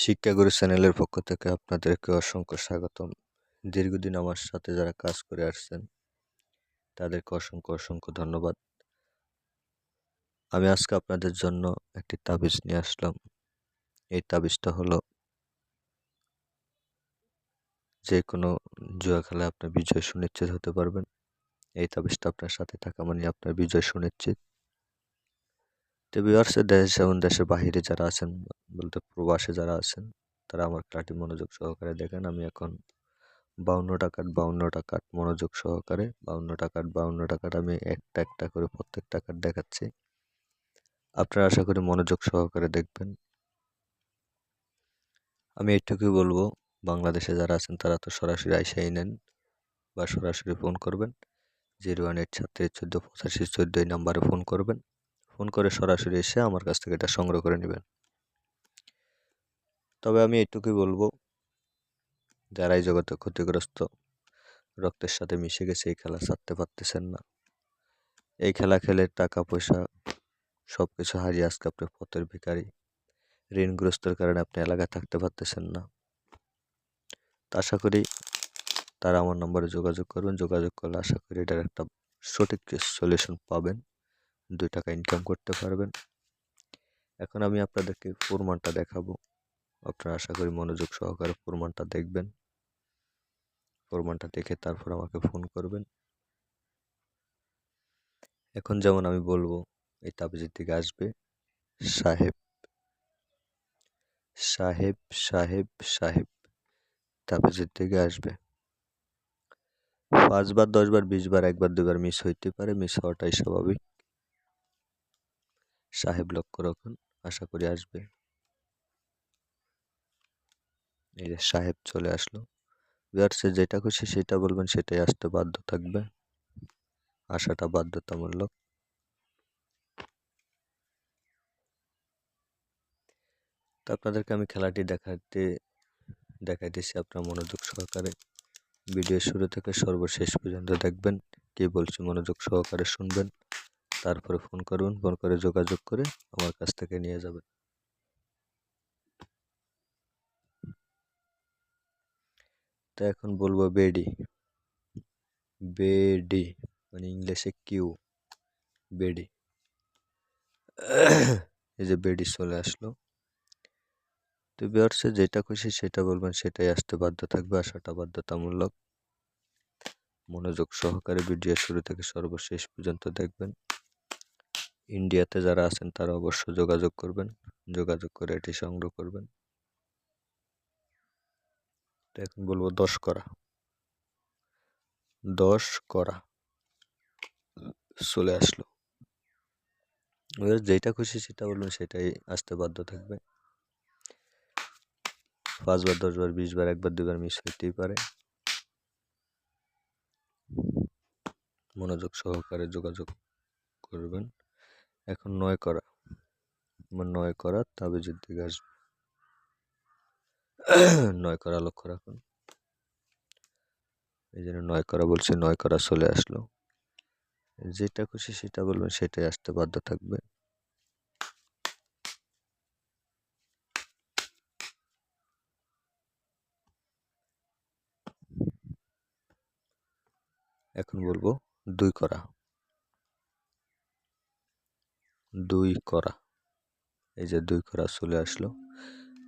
শিক্ষাগুরু চ্যানেলের পক্ষ থেকে আপনাদেরকে অসংখ্য স্বাগতম। দীর্ঘদিন আমার সাথে যারা কাজ করে আসছেন, তাদেরকে অসংখ্য অসংখ্য ধন্যবাদ। আমি আজকে আপনাদের জন্য একটি তাবিজ নিয়ে আসলাম। এই তাবিজটা হলো যে কোনো জুয়া খেলায় আপনার বিজয় সুনিশ্চিত হতে পারবেন। এই তাবিজটা আপনার সাথে থাকা মানে আপনার বিজয় সুনিশ্চিত। তো ভিউয়ার্সের দেশ এবং দেশের বাহিরে যারা আছেন, বলতে প্রবাসে যারা আছেন, তারা আমার খেলাটি মনোযোগ সহকারে দেখেন। আমি এখন বাউন্ন টাকার বাউন্ন টাকার মনোযোগ সহকারে, বাউন্ন টাকার বাউন্ন টাকার আমি একটা একটা করে প্রত্যেক টাকার দেখাচ্ছি। আপনারা আশা করি মনোযোগ সহকারে দেখবেন। আমি এইটুকুই বলব, বাংলাদেশে যারা আছেন, তারা তো সরাসরি আইসাই নেন বা সরাসরি ফোন করবেন। জিরো ওয়ান এইট সাতত্রিশ চোদ্দ পঁচাশি চোদ্দ এই নাম্বারে ফোন করবেন। ফোন করে সরাসরি এসে আমার কাছ থেকে এটা সংগ্রহ করে নেবেন। তবে আমি এটুকুই বলব, যারা এই জগতে ক্ষতিগ্রস্ত, রক্তের সাথে মিশে গেছে, এই খেলা ছাড়তে পারতেছেন না। এই খেলা খেলে টাকা, পয়সা সব কিছু হারিয়ে আজকে আপনি পথের ভিকারি ঋণগ্রস্তর কারণে আপনি এলাকায় থাকতে পারতেছেন না। তা আশা করি তারা আমার নম্বরে যোগাযোগ করবেন। যোগাযোগ করলে আশা করি এটার একটা সঠিক সলিউশন পাবেন। দুই টাকা ইনকাম করতে পারবেন। এখন আমি আপনাদেরকে প্রমাণটা দেখাবো। আপনারা আশা করি মনোযোগ সহকারে প্রমাণটা দেখবেন। প্রমাণটা দেখে তারপর আমাকে ফোন করবেন। এখন যেমন আমি বলব, এই তাবিজের দিকে আসবে। সাহেব সাহেব সাহেব সাহেব, তাবিজের দিকে আসবে। পাঁচবার, দশবার, বিশবার, একবার, দুবার মিস হইতে পারে। মিস হওয়াটাই স্বাভাবিক। সাহেব লক্ষ্য রাখুন, আশা করি আসবে। এই যে সাহেব চলে আসলো। ভিউয়ার্সে যেটা খুশি সেটা বলবেন, সেটাই আসতে বাধ্য থাকবে। আশাটা বাধ্যতামূলক। তো আপনাদেরকে আমি খেলাটি দেখাতে, দেখাইতেছি আপনার মনোযোগ সহকারে। ভিডিও শুরু থেকে সর্বশেষ পর্যন্ত দেখবেন, কি বলছি মনোযোগ সহকারে শুনবেন। তারপরে ফোন করবেন ফোন করে যোগাযোগ করে আমার কাছ থেকে নিয়ে যাবেন। তো এখন বলব বেডি। বেডি মানে ইংলিশে কিউ, বেডি। এই যে বেডি চলে আসলো। তো বিয়ার্সে যেটা খুশি সেটা বলবেন, সেটাই আসতে বাধ্য থাকবে আসাটা বাধ্যতামূলক। মনোযোগ সহকারে ভিডিও শুরু থেকে সর্বশেষ পর্যন্ত দেখবেন। ইন্ডিয়াতে যারা আছেন, তারা অবশ্য যোগাযোগ করবেন। যোগাযোগ করে এটি সংগ্রহ করবেন। এখন বলব দশ করা। দশ করা। চলে আসলো। যেটা খুশি সেটা বলবেন সেটাই আসতে বাধ্য থাকবে। পাঁচবার, দশবার, বিশবার, একবার দুবার মিস হইতেই পারে। মনোযোগ সহকারে যোগাযোগ করবেন। এখন নয় করা। নয় করা, তাবিজের দিকে আসবে। নয় করা লক্ষ্য রাখুন। এই জন্য নয় করা বলছে, নয় করা চলে আসলো। যেটা খুশি সেটা বলবেন, সেটাই আসতে বাধ্য থাকবে। এখন বলব, দুই করা। দুই করা। এই যে দুই করা চলে আসলো।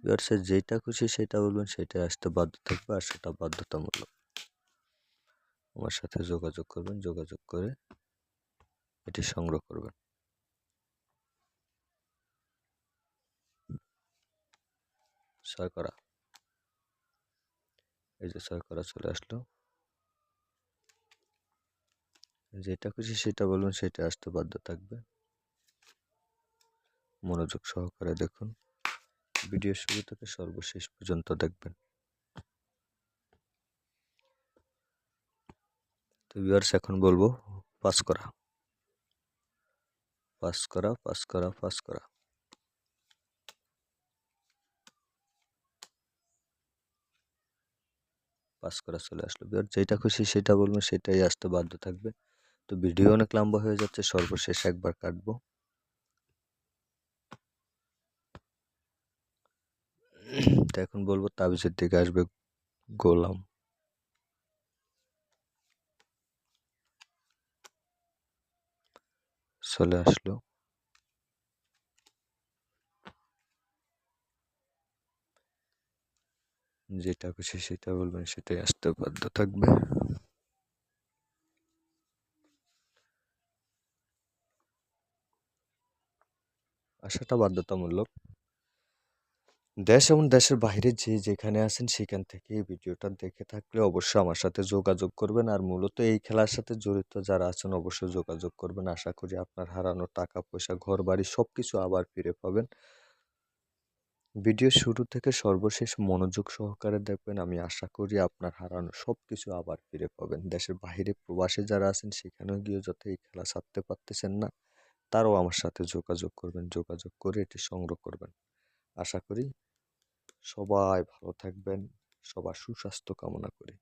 এবার সে যেটা খুশি সেটা বলবেন সেটাই আসতে বাধ্য থাকবে আর সেটা বাধ্যতামূলক। আমার সাথে যোগাযোগ করবেন, যোগাযোগ করে এটি সংগ্রহ করবেন। এই যে ছয় করা চলে আসলো। যেটা খুশি সেটা বলবেন, সেটা আসতে বাধ্য থাকবে। মনোযোগ সহকারে দেখুন। ভিডিও শুরু থেকে সর্বশেষ পর্যন্ত দেখবেন। তো ভিউয়ার্স এখন বলব পাস করা। পাস করা পাস করা পাস করা। পাস করা চলে আসলো। বিয়ার যেটা খুশি সেটা বলবেন সেটাই আসতে বাধ্য থাকবে। তো ভিডিও অনেক লম্বা হয়ে যাচ্ছে, সর্বশেষ একবার কাটবো। কিন্তু এখন বলব তাবিজের দিকে আসবে গোলাম চলে আসলো। যেটা খুশি সেটা বলবেন, সেটাই আসতে বাধ্য থাকবে। আসাটা বাধ্যতামূলক। দেশ এবং দেশের বাইরে যে যেখানে আছেন সেখান থেকে এই ভিডিওটা দেখে থাকলে অবশ্যই আমার সাথে যোগাযোগ করবেন। আর মূলত এই খেলার সাথে জড়িত যারা আছেন অবশ্যই যোগাযোগ করবেন। আশা করি আপনার হারানো টাকা, পয়সা ঘর বাড়ি সব কিছু আবার ফিরে পাবেন। ভিডিও শুরু থেকে সর্বশেষ মনোযোগ সহকারে দেখবেন। আমি আশা করি আপনার হারানো সব কিছু আবার ফিরে পাবেন। দেশের বাইরে প্রবাসে যারা আছেন সেখানেও গিয়ে যত এই খেলা ছাড়তে পারতেছেন না, তারাও আমার সাথে যোগাযোগ করবেন। যোগাযোগ করে এটি সংগ্রহ করবেন। আশা করি সবাই ভালো থাকবেন সবার সুস্বাস্থ্য কামনা করি।